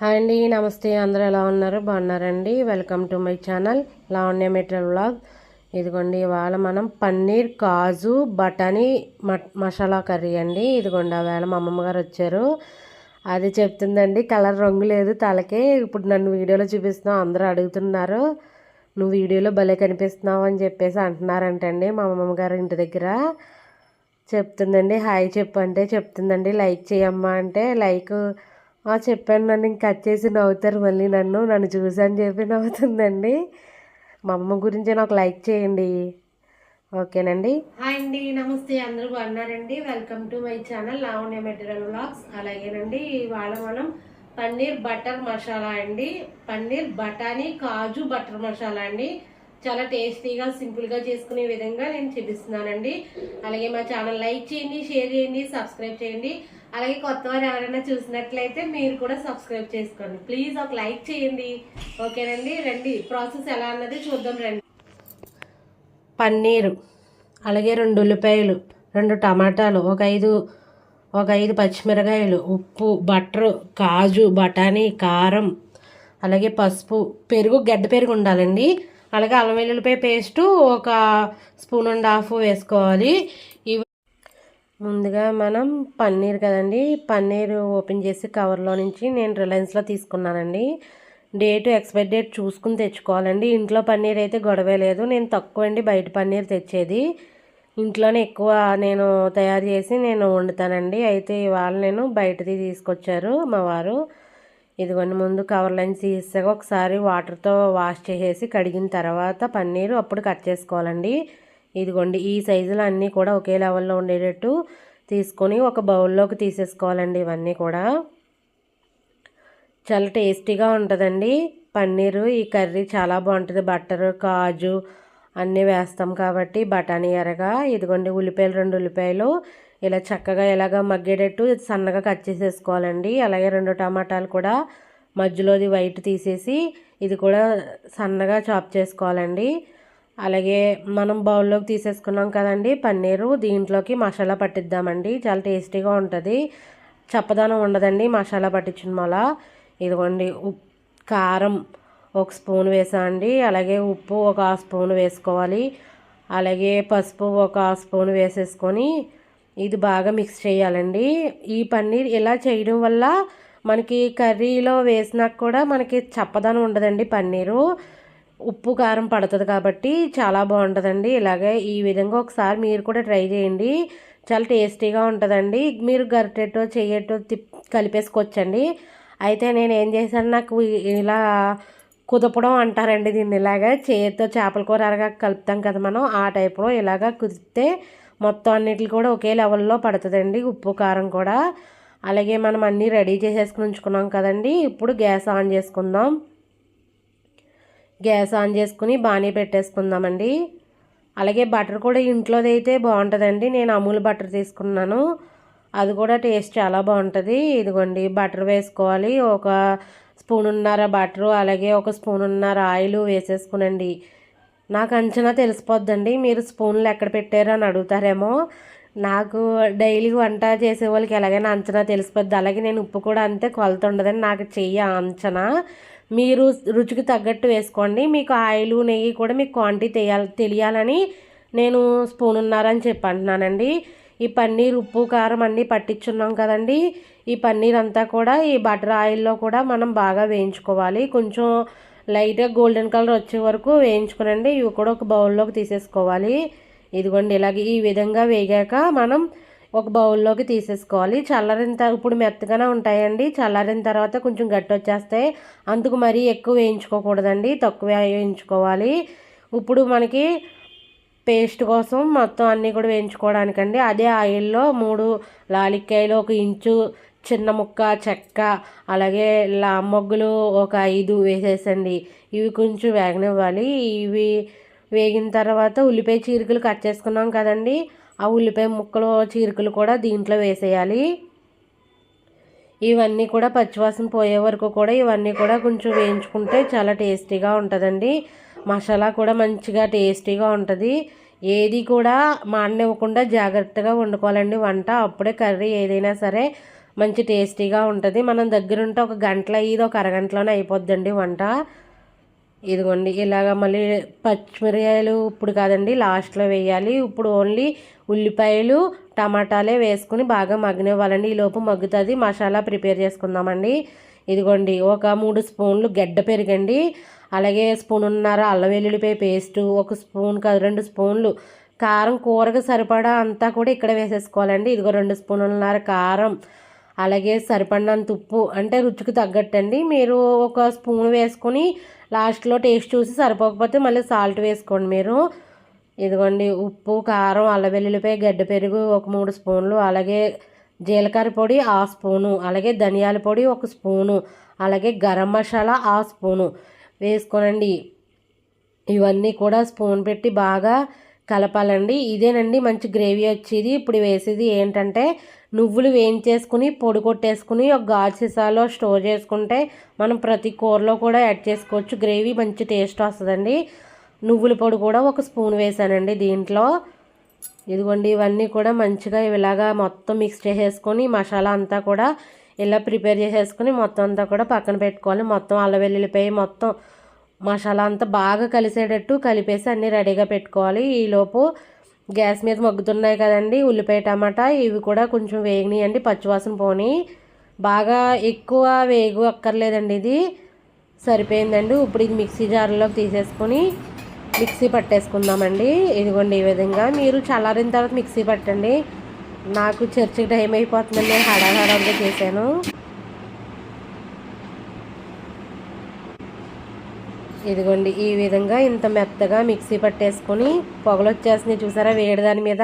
Hi అండి నమస్తే. అందరూ ఎలా ఉన్నారు? బాగున్నారండి? Welcome to my channel Lavanya material vlog ఇదిగోండి ఇవాళ మనం పన్నీర్ కాజు బటానీ మసాలా కర్రీ అండి. ఇదిగోండి ఆవేళ మా అమ్మమ్మ గారు వచ్చారు. అది చెప్తుందండి కలర్ రంగు లేదు తలకే. ఇప్పుడు నన్ను వీడియోలో చూపిస్తున్నావు అందరూ అడుగుతున్నారు. నువ్వు వీడియోలో భలే కనిపిస్తున్నావు అని చెప్పేసి అంటున్నారంటండి మా అమ్మమ్మ గారు ఇంటి దగ్గర. చెప్తుందండి హాయ్ చెప్పు అంటే చెప్తుందండి లైక్ చేయమ్మా అంటే లైక్ చెప్పాను నన్ను ఇంక కట్ చేసి నవ్వుతారు మళ్ళీ నన్ను. నన్ను చూసాను చెప్పి నవ్వుతుందండి. మా అమ్మ గురించి నాకు లైక్ చేయండి. ఓకేనండి? హాయ్ అండి నమస్తే. అందరూ బాగున్నారండి? Welcome to my channel Lavanya material blogs అలాగేనండి ఇవాళ మనం పన్నీర్ బటర్ మసాలా అండి. పన్నీర్ బఠానీ కాజు బటర్ మసాలా అండి. చాలా టేస్టీగా సింపుల్గా చేసుకునే విధంగా నేను చూపిస్తున్నానండి. అలాగే మా ఛానల్ లైక్ చేయండి షేర్ చేయండి సబ్స్క్రైబ్ చేయండి. అలాగే కొత్త వారు ఎవరైనా చూసినట్లయితే మీరు కూడా సబ్స్క్రైబ్ చేసుకోండి. ప్లీజ్ ఒక లైక్ చేయండి. ఓకేనండి? రండి. ప్రాసెస్ ఎలా అన్నది చూద్దాం రండి. పన్నీరు అలాగే రెండు ఉల్లిపాయలు రెండు టమాటాలు ఒక ఐదు ఒక ఐదు పచ్చిమిరకాయలు ఉప్పు బటర్ కాజు బఠానీ కారం అలాగే పసుపు పెరుగు గడ్డ పెరుగు ఉండాలండి. అలాగే అల్లం వెల్లుల్లిపాయ పేస్టు ఒక స్పూన్ అండ్ హాఫ్ వేసుకోవాలి. ఇవి ముందుగా మనం పన్నీర్ కదండి. పన్నీర్ ఓపెన్ చేసి కవర్లో నుంచి నేను రిలయన్స్లో తీసుకున్నానండి. డేట్ ఎక్స్పైర్ డేట్ చూసుకుని తెచ్చుకోవాలండి. ఇంట్లో పన్నీర్ అయితే గొడవే లేదు. నేను తక్కువ అండి బయట పన్నీర్ తెచ్చేది. ఇంట్లోనే ఎక్కువ నేను తయారు చేసి నేను వండుతానండి. అయితే ఇవాళ నేను బయటది తీసుకొచ్చారు మా వారు. ఇదిగోండి ముందు కవర్లని తీసాక ఒకసారి వాటర్తో వాష్ చేసేసి కడిగిన తర్వాత పన్నీరు అప్పుడు కట్ చేసుకోవాలండి. ఇదిగోండి ఈ సైజులు అన్నీ కూడా ఒకే లెవెల్లో ఉండేటట్టు తీసుకొని ఒక బౌల్లోకి తీసేసుకోవాలండి ఇవన్నీ కూడా. చాలా టేస్టీగా ఉంటుందండి. పన్నీరు ఈ కర్రీ చాలా బాగుంటుంది. బట్టరు కాజు అన్నీ వేస్తాం కాబట్టి బఠానీ ఎరగా ఇదిగోండి ఉల్లిపాయలు రెండు ఉల్లిపాయలు ఇలా చక్కగా ఇలాగ మగ్గేటట్టు సన్నగా కట్ చేసేసుకోవాలండి. అలాగే రెండు టమాటాలు కూడా మధ్యలోది వైట్ తీసేసి ఇది కూడా సన్నగా చాప్ చేసుకోవాలండి. అలాగే మనం బౌల్లోకి తీసేసుకున్నాం కదండి పన్నీరు. దీంట్లోకి మసాలా పట్టిద్దామండి. చాలా టేస్టీగా ఉంటుంది. చప్పదనం ఉండదండి మసాలా పట్టించిన మళ్ళా ఇదిగోండి ఉప్ కారం ఒక స్పూన్ వేసామండి అలాగే ఉప్పు ఒక స్పూన్ వేసుకోవాలి. అలాగే పసుపు ఒక స్పూన్ వేసేసుకొని ఇది బాగా మిక్స్ చేయాలండి. ఈ పన్నీర్ ఇలా చేయడం వల్ల మనకి కర్రీలో వేసినాక కూడా మనకి చప్పదనం ఉండదండి పన్నీరు. ఉప్పు కారం పడుతుంది కాబట్టి చాలా బాగుంటుందండి. ఇలాగే ఈ విధంగా ఒకసారి మీరు కూడా ట్రై చేయండి. చాలా టేస్టీగా ఉంటుందండి. మీరు గరిటెట్టో చెయ్యటో తిప్ కలిపేసుకోవచ్చండి. అయితే నేను ఏం చేశాను నాకు ఇలా కుదపడం అంటారండి దీన్ని. ఇలాగా చేతితో చేపల కూర అరగా కలుపుతాం కదా మనం. ఆ టైప్లో ఇలాగా కుదిపితే మొత్తం అన్నిటికి కూడా ఒకే లెవెల్లో పడుతుందండి ఉప్పు కారం కూడా. అలాగే మనం అన్నీ రెడీ చేసేసుకుని ఉంచుకున్నాం కదండి. ఇప్పుడు గ్యాస్ ఆన్ చేసుకుందాం. గ్యాస్ ఆన్ చేసుకుని బాగానే పెట్టేసుకుందామండి. అలాగే బటర్ కూడా ఇంట్లోది అయితే బాగుంటుందండి. నేను అమూల్ బటర్ తీసుకున్నాను. అది కూడా టేస్ట్ చాలా బాగుంటుంది. ఇదిగోండి బటర్ వేసుకోవాలి. ఒక స్పూన్ ఉన్నర బటరు అలాగే ఒక స్పూన్ ఉన్నర ఆయిల్ వేసేసుకునండి. నాకు అంచనా తెలిసిపోద్దండి. మీరు స్పూన్లు ఎక్కడ పెట్టారో అని అడుగుతారేమో. నాకు డైలీ వంట చేసే వాళ్ళకి ఎలాగైనా అంచనా తెలిసిపోద్ది. అలాగే నేను ఉప్పు కూడా అంతే కొలత ఉండదని నాకు చెయ్యి అంచనా. మీరు రుచికి తగ్గట్టు వేసుకోండి. మీకు ఆయిల్ నెయ్యి కూడా మీకు క్వాంటిటీ తెలియాలి తెలియాలని నేను స్పూన్ ఉన్నారని చెప్పంటున్నానండి. ఈ పన్నీర్ ఉప్పు కారం అన్నీ పట్టించున్నాం కదండి. ఈ పన్నీర్ అంతా కూడా ఈ బటర్ ఆయిల్లో కూడా మనం బాగా వేయించుకోవాలి. కొంచెం లైట్గా గోల్డెన్ కలర్ వచ్చే వరకు వేయించుకునండి. ఇవి కూడా ఒక బౌల్లోకి తీసేసుకోవాలి. ఇదిగోండి ఇలాగ ఈ విధంగా వేగాక మనం ఒక బౌల్లోకి తీసేసుకోవాలి. చల్లారిన ఇప్పుడు మెత్తగానే ఉంటాయండి. చల్లారిన తర్వాత కొంచెం గట్టి వచ్చేస్తాయి అందుకు మరీ ఎక్కువ వేయించుకోకూడదండి. తక్కువ వేయించుకోవాలి. ఇప్పుడు మనకి పేస్ట్ కోసం మొత్తం అన్నీ కూడా వేయించుకోవడానికండి. అదే ఆయిల్లో మూడు లాలిక్కాయలు ఒక ఇంచు చిన్న ముక్క చెక్క అలాగే లా మొగ్గులు ఒక ఐదు వేసేసండి. ఇవి కొంచెం వేగనివ్వాలి. ఇవి వేగిన తర్వాత ఉల్లిపాయ చీరికలు కట్ చేసుకున్నాం కదండి. ఆ ఉల్లిపాయ ముక్కలు చీరికలు కూడా దీంట్లో వేసేయాలి. ఇవన్నీ కూడా పచ్చివాసన పోయే వరకు కూడా ఇవన్నీ కూడా కొంచెం వేయించుకుంటే చాలా టేస్టీగా ఉంటుందండి. మసాలా కూడా మంచిగా టేస్టీగా ఉంటుంది. ఏది కూడా మాడనివ్వకుండా జాగ్రత్తగా వండుకోవాలండి. వంట అప్పుడే కర్రీ ఏదైనా సరే మంచి టేస్టీగా ఉంటుంది. మనం దగ్గరుంటే ఒక గంటలో ఇది ఒక అరగంటలోనే అయిపోద్దండి వంట. ఇదిగోండి ఇలాగ మళ్ళీ పచ్చిమిరకాయలు ఇప్పుడు కాదండి లాస్ట్లో వేయాలి. ఇప్పుడు ఓన్లీ ఉల్లిపాయలు టమాటాలే వేసుకుని బాగా మగ్గనివ్వాలండి. ఈలోపు మగ్గుతుంది. మసాలా ప్రిపేర్ చేసుకుందామండి. ఇదిగోండి ఒక మూడు స్పూన్లు గడ్డ పెరగండి. అలాగే స్పూనున్నర అల్లం వెల్లుల్లిపాయ పేస్టు ఒక స్పూన్ కాదు రెండు స్పూన్లు కారం కూరగా సరిపడా అంతా కూడా ఇక్కడ వేసేసుకోవాలండి. ఇదిగో రెండు స్పూన్లున్నర కారం అలాగే సరిపడినంత ఉప్పు అంటే రుచికి తగ్గట్టండి. మీరు ఒక స్పూన్ వేసుకొని లాస్ట్లో టేస్ట్ చూసి సరిపోకపోతే మళ్ళీ సాల్ట్ వేసుకోండి మీరు. ఇదిగోండి ఉప్పు కారం అల్లం గడ్డ పెరుగు ఒక మూడు స్పూన్లు అలాగే జీలకర్ర పొడి ఆ స్పూను అలాగే ధనియాల పొడి ఒక స్పూను అలాగే గరం మసాలా ఆ స్పూను వేసుకోనండి. ఇవన్నీ కూడా స్పూన్ పెట్టి బాగా కలపాలండి. ఇదేనండి మంచి గ్రేవీ వచ్చేది. ఇప్పుడు వేసేది ఏంటంటే నువ్వులు వేయించేసుకుని పొడి కొట్టేసుకుని ఒక గాజు సీసాలో స్టోర్ చేసుకుంటే మనం ప్రతి కూరలో కూడా యాడ్ చేసుకోవచ్చు. గ్రేవీ మంచి టేస్ట్ వస్తుందండి. నువ్వుల పొడి కూడా ఒక స్పూన్ వేసానండి దీంట్లో. ఇదిగోండి ఇవన్నీ కూడా మంచిగా ఇలాగా మొత్తం మిక్స్ చేసేసుకొని మసాలా అంతా కూడా ఇలా ప్రిపేర్ చేసేసుకుని మొత్తం అంతా కూడా పక్కన పెట్టుకోవాలి. మొత్తం అల్ల వెల్లుల్లిపాయ మొత్తం మసాలా అంతా బాగా కలిసేటట్టు కలిపేసి అన్నీ రెడీగా పెట్టుకోవాలి. ఈలోపు గ్యాస్ మీద మగ్గుతున్నాయి కదండి ఉల్లిపాయ టమాటా ఇవి కూడా కొంచెం వేగనియండి పచ్చివాసన పోని. బాగా ఎక్కువ వేగు అక్కర్లేదండి ఇది. సరిపోయిందండి. ఇప్పుడు ఇది మిక్సీ జార్లోకి తీసేసుకొని మిక్సీ పట్టేసుకుందామండి. ఇదిగోండి ఈ విధంగా. మీరు చల్లారిన తర్వాత మిక్సీ పట్టండి. నాకు చర్చికి టైం అయిపోతుందండి నేను హడాహడాగా చేశాను. ఇదిగోండి ఈ విధంగా ఇంత మెత్తగా మిక్సీ పట్టేసుకొని పొగలు వచ్చేస్తున్నాయి చూసారా వేడి దాని మీద.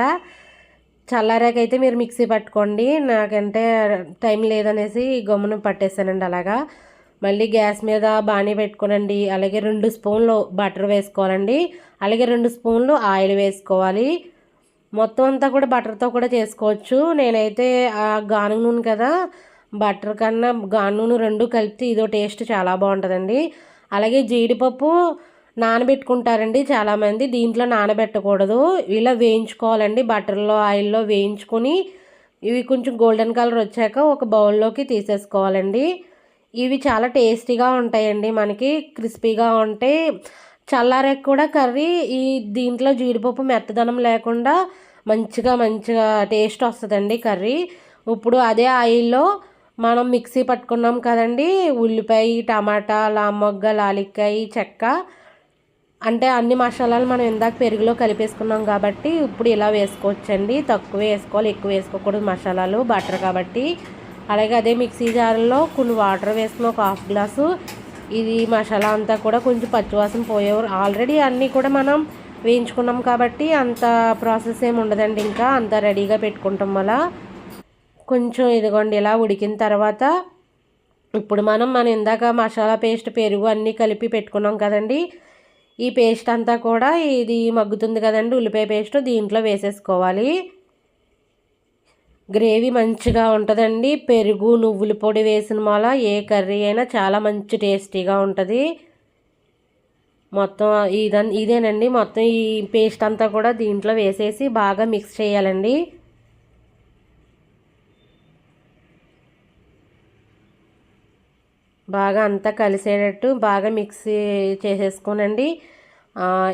చల్లారాకైతే మీరు మిక్సీ పట్టుకోండి నాకంటే టైం లేదనేసి గమ్మున పట్టేశానండి అలాగా. మళ్ళీ గ్యాస్ మీద బాణీ పెట్టుకోనండి అలాగే రెండు స్పూన్లు బటర్ వేసుకోవాలండి అలాగే రెండు స్పూన్లు ఆయిల్ వేసుకోవాలి. మొత్తం అంతా కూడా బటర్తో కూడా చేసుకోవచ్చు. నేనైతే ఆ గాను నూనె కదా బటర్ కన్నా గాను నూనె రెండు కలిపితే ఇదో టేస్ట్ చాలా బాగుంటుందండి. అలాగే జీడిపప్పు నానబెట్టుకుంటారండి చాలామంది. దీంట్లో నానబెట్టకూడదు. ఇలా వేయించుకోవాలండి. బటర్లో ఆయిల్లో వేయించుకొని ఇవి కొంచెం గోల్డెన్ కలర్ వచ్చాక ఒక బౌల్లోకి తీసేసుకోవాలండి. ఇవి చాలా టేస్టీగా ఉంటాయండి మనకి. క్రిస్పీగా ఉంటే చల్లారాక కూడా కర్రీ ఈ దీంట్లో జీడిపప్పు మెత్తదనం లేకుండా మంచిగా మంచిగా టేస్ట్ వస్తుందండి కర్రీ. ఇప్పుడు అదే ఆయిల్లో మనం మిక్సీ పట్టుకున్నాం కదండి. ఉల్లిపాయ టమాటా లామొగ్గ లాలిక్కాయ చెక్క. అంటే అన్ని మసాలాలు మనం ఇందాక పెరుగులో కలిపేసుకున్నాం కాబట్టి ఇప్పుడు ఇలా వేసుకోవచ్చండి. తక్కువ వేసుకోవాలి ఎక్కువ వేసుకోకూడదు మసాలాలు బటర్ కాబట్టి. అలాగే అదే మిక్సీ జార్లో కొన్ని వాటర్ వేసుకుని ఒక హాఫ్ గ్లాసు. ఇది మసాలా అంతా కూడా కొంచెం పచ్చివాసన పోయేవారు ఆల్రెడీ అన్నీ కూడా మనం వేయించుకున్నాం కాబట్టి అంత ప్రాసెస్ ఏమి ఉండదండి ఇంకా. అంత రెడీగా పెట్టుకుంటాం వల్ల కొంచెం ఇదిగోండి ఇలా ఉడికిన తర్వాత ఇప్పుడు మనం మన ఇందాక మసాలా పేస్ట్ పెరుగు అన్నీ కలిపి పెట్టుకున్నాం కదండి. ఈ పేస్ట్ అంతా కూడా ఇది మగ్గుతుంది కదండి ఉల్లిపాయ పేస్ట్ దీంట్లో వేసేసుకోవాలి. గ్రేవీ మంచిగా ఉంటుందండి. పెరుగు నువ్వుల పొడి వేసిన మూల ఏ కర్రీ అయినా చాలా మంచి టేస్టీగా ఉంటుంది. మొత్తం ఇదన్ ఇదేనండి. మొత్తం ఈ పేస్ట్ అంతా కూడా దీంట్లో వేసేసి బాగా మిక్స్ చేయాలండి. బాగా అంతా కలిసేటట్టు బాగా మిక్స్ చేసేసుకోనండి.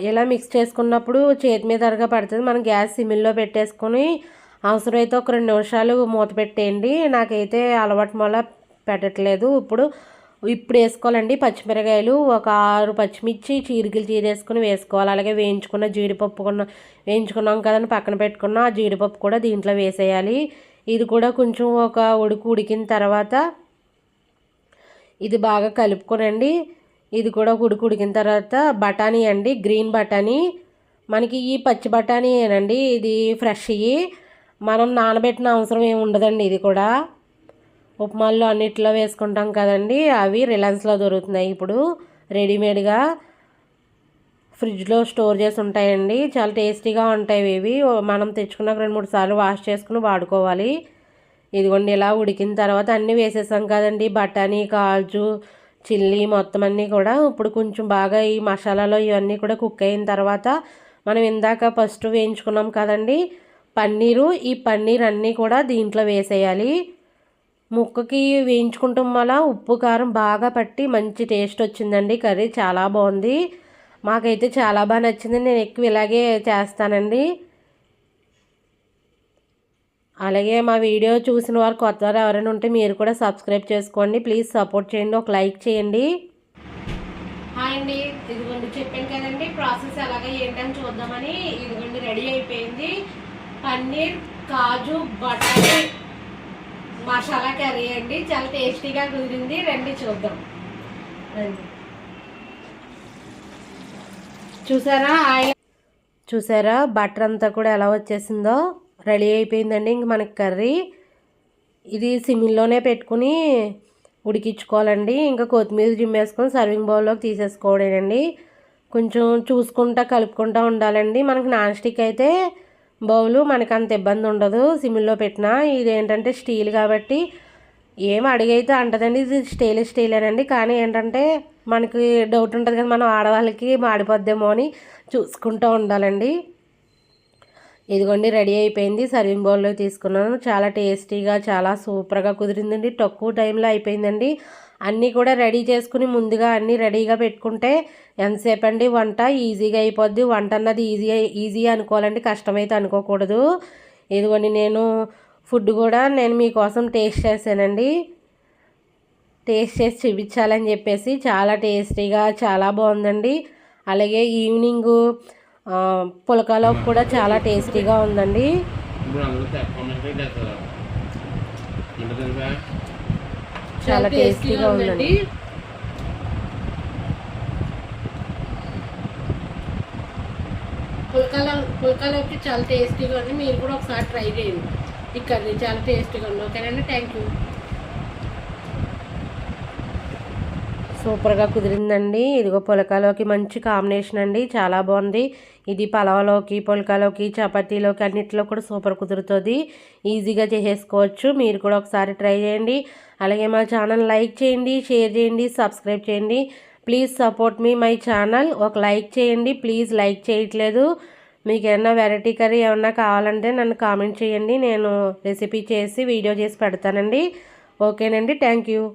ఇలా మిక్స్ చేసుకున్నప్పుడు చేతి మీద అరగా పడుతుంది. మనం గ్యాస్ సిమిల్లో పెట్టేసుకొని అవసరమైతే ఒక రెండు నిమిషాలు మూత పెట్టేయండి. నాకైతే అలవాటు వల్ల పెట్టట్లేదు. ఇప్పుడు ఇప్పుడు వేసుకోవాలండి పచ్చిమిరకాయలు. ఒక ఆరు పచ్చిమిర్చి చీరికలు చీరేసుకుని వేసుకోవాలి. అలాగే వేయించుకున్న జీడిపప్పు కొన్న వేయించుకున్నాం కదండి పక్కన పెట్టుకున్న ఆ జీడిపప్పు కూడా దీంట్లో వేసేయాలి. ఇది కూడా కొంచెం ఒక ఉడుకు ఉడికిన తర్వాత ఇది బాగా కలుపుకోనండి. ఇది కూడా ఉడికి ఉడికిన తర్వాత బఠానీ అండి గ్రీన్ బఠానీ. మనకి ఈ పచ్చి బఠానీ ఏనండి ఇది ఫ్రెష్ ఇవి మనం నానబెట్టిన అవసరం ఏమి ఉండదండి ఇది కూడా. ఉప్మాల్లో అన్నిట్లో వేసుకుంటాం కదండి అవి రిలయన్స్లో దొరుకుతున్నాయి ఇప్పుడు రెడీమేడ్గా. ఫ్రిడ్జ్లో స్టోర్ చేసి ఉంటాయండి చాలా టేస్టీగా ఉంటాయి ఇవి. మనం తెచ్చుకున్నాక రెండు మూడు సార్లు వాష్ చేసుకుని వాడుకోవాలి. ఇదిగోండి ఇలా ఉడికిన తర్వాత అన్నీ వేసేసాం కదండి. బఠానీ కాజు చిల్లీ మొత్తం అన్నీ కూడా ఇప్పుడు కొంచెం బాగా ఈ మసాలాలో ఇవన్నీ కూడా కుక్ అయిన తర్వాత మనం ఇందాక ఫస్ట్ వేయించుకున్నాం కదండి. పన్నీరు ఈ పన్నీర్ అన్నీ కూడా దీంట్లో వేసేయాలి. ముక్కకి వేయించుకుంటాం వల్ల ఉప్పు కారం బాగా పట్టి మంచి టేస్ట్ వచ్చిందండి. కర్రీ చాలా బాగుంది. మాకైతే చాలా బాగా నచ్చింది. నేను ఎక్కువ ఇలాగే చేస్తానండి. అలాగే మా వీడియో చూసిన వారు కొత్త వారు ఎవరైనా ఉంటే మీరు కూడా సబ్స్క్రైబ్ చేసుకోండి. ప్లీజ్ సపోర్ట్ చేయండి. ఒక లైక్ చేయండి. హాయ్ అండి. ఇదిగోండి చెప్పాను కదండి ప్రాసెస్ ఎలాగ ఏంటని చూద్దామని. ఇదిగోండి రెడీ అయిపోయింది. పన్నీర్ కాజు బటానీ మసాలా కర్రీ అండి. చాలా టేస్టీగా కుదిరింది. రండి చూద్దాం. రండి. చూసారా? ఆయిల్ చూసారా? బటర్ అంతా కూడా ఎలా వచ్చేసిందో? రెడీ అయిపోయిందండి. ఇంక మనకి కర్రీ ఇది సిమ్లోనే పెట్టుకుని ఉడికించుకోవాలండి. ఇంకా కొత్తిమీర జిమ్మేసుకొని సర్వింగ్ బౌల్లోకి తీసేసుకోవడేనండి కొంచెం చూసుకుంటా కలుపుకుంటా ఉండాలండి. మనకి నాన్ స్టిక్ అయితే బౌలు మనకు అంత ఇబ్బంది ఉండదు సిమ్లో పెట్టినా. ఇది ఏంటంటే స్టీల్ కాబట్టి ఏం అడిగైతే అంటదండి. ఇది స్టీల్ స్టీలేనండి. కానీ ఏంటంటే మనకి డౌట్ ఉంటుంది కదా మనం ఆడవాళ్ళకి మాడిపోద్దేమో అని చూసుకుంటూ ఉండాలండి. ఇదిగోండి రెడీ అయిపోయింది. సర్వింగ్ బౌల్లో తీసుకున్నాను. చాలా టేస్టీగా చాలా సూపర్గా కుదిరిందండి. తక్కువ టైంలో అయిపోయిందండి. అన్నీ కూడా రెడీ చేసుకుని ముందుగా అన్నీ రెడీగా పెట్టుకుంటే ఎంతసేపు అండి వంట ఈజీగా అయిపోద్ది. వంట అన్నది ఈజీ ఈజీ అనుకోవాలండి. కష్టమైతే అనుకోకూడదు. ఇదిగోండి నేను ఫుడ్ కూడా నేను మీకోసం టేస్ట్ చేశానండి. టేస్ట్ చేసి చూపించాలని చెప్పేసి చాలా టేస్టీగా చాలా బాగుందండి. అలాగే ఈవినింగ్ పులకలో కూడా చాలా టేస్టీగా ఉందండి. చాలా టేస్టీగా ఉందండి. పుల్కాలో పుల్కాలోకి చాలా టేస్టీగా ఉంది. మీరు కూడా ఒకసారి ట్రై చేయండి. ఈ కర్రీ చాలా టేస్టీగా ఉంది. ఓకేనండి? Thank you. సూపర్గా కుదిరిందండి. ఇదిగో పులకాలోకి మంచి కాంబినేషన్ అండి. చాలా బాగుంది. ఇది పలావలోకి పులకాలోకి చపాతీలోకి అన్నింటిలో కూడా సూపర్ కుదురుతుంది. ఈజీగా చేసేసుకోవచ్చు. మీరు కూడా ఒకసారి ట్రై చేయండి. అలాగే మా ఛానల్ లైక్ చేయండి షేర్ చేయండి సబ్స్క్రైబ్ చేయండి. Please support me my channel. ఒక లైక్ చేయండి. ప్లీజ్ లైక్ చేయట్లేదు. మీకు ఏమన్నా వెరైటీ కర్రీ ఏమన్నా కావాలంటే నన్ను కామెంట్ చేయండి. నేను రెసిపీ చేసి వీడియో చేసి పెడతానండి. ఓకేనండి. Thank you.